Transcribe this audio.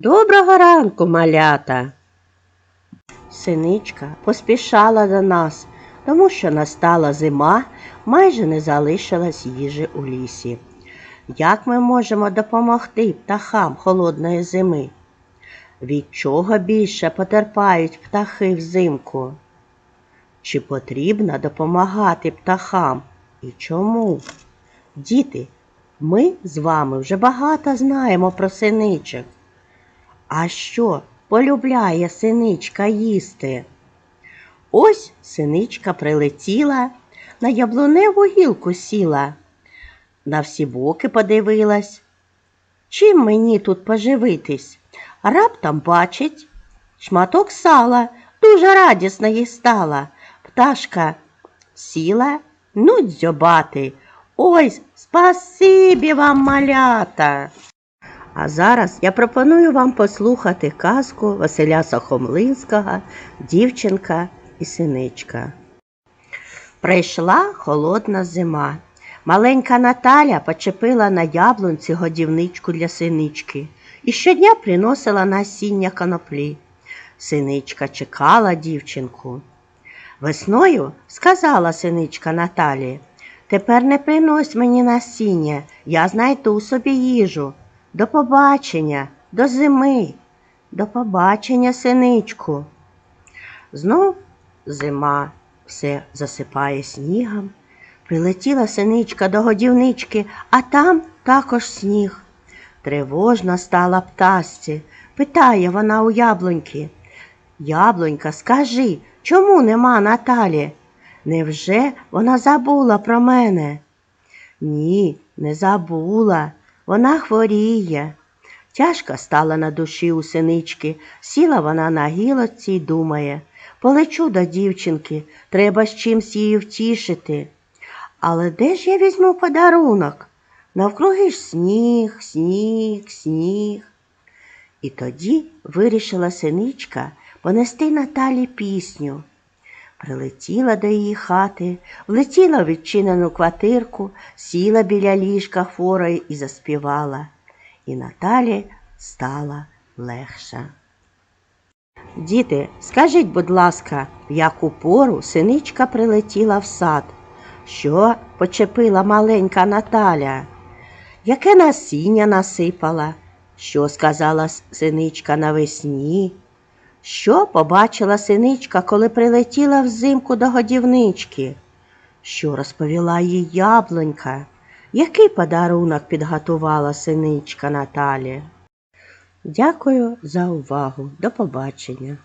Доброго ранку, малята. Синичка поспішала до нас, тому що настала зима, майже не залишилось їжі у лісі. Як ми можемо допомогти птахам холодної зими? Від чого більше потерпають птахи взимку? Чи потрібно допомагати птахам і чому? Діти, ми з вами вже багато знаємо про синичок. А що полюбляє синичка їсти? Ось синичка прилетіла, на яблуневу гілку сіла, на всі боки подивилась. Чим мені тут поживитись? Раптом бачить шматок сала, дуже радісна їй стала. Пташка сіла, ну дзьобати. Ой, спасибі вам, малята! А зараз я пропоную вам послухати казку Василя Сахомлинського Дівчинка і синичка. Прийшла холодна зима. Маленька Наталя почепила на яблунці годівничку для синички і щодня приносила насіння коноплі. Синичка чекала дівчинку. Весною сказала синичка Наталі, тепер не принось мені насіння, я знайду собі їжу. До побачення, до зими, до побачення, синичку. Знов зима все засипає снігом. Прилетіла синичка до годівнички, а там також сніг. Тривожно стала птасці, питає вона у яблуньки. Яблунька, скажи, чому нема Наталі? Невже вона забула про мене? Ні, не забула. Вона хворіє. Тяжко стала на душі у синички, сіла вона на гілоці й думає полечу до дівчинки, треба з чимсь її втішити. Але де ж я візьму подарунок? Навкруги ж сніг, сніг, сніг. І тоді вирішила синичка понести Наталі пісню. Прилетіла до її хати, влетіла в відчинену квартирку, сіла біля ліжка хворої і заспівала. І Наталі стала легша. Діти, скажіть, будь ласка, в яку пору синичка прилетіла в сад? Що почепила маленька Наталя? Яке насіння насипала? Що сказала синичка навесні? Що побачила синичка, коли прилетіла взимку до годівнички? Що розповіла їй яблунька? Який подарунок підготувала синичка Наталі? Дякую за увагу. До побачення.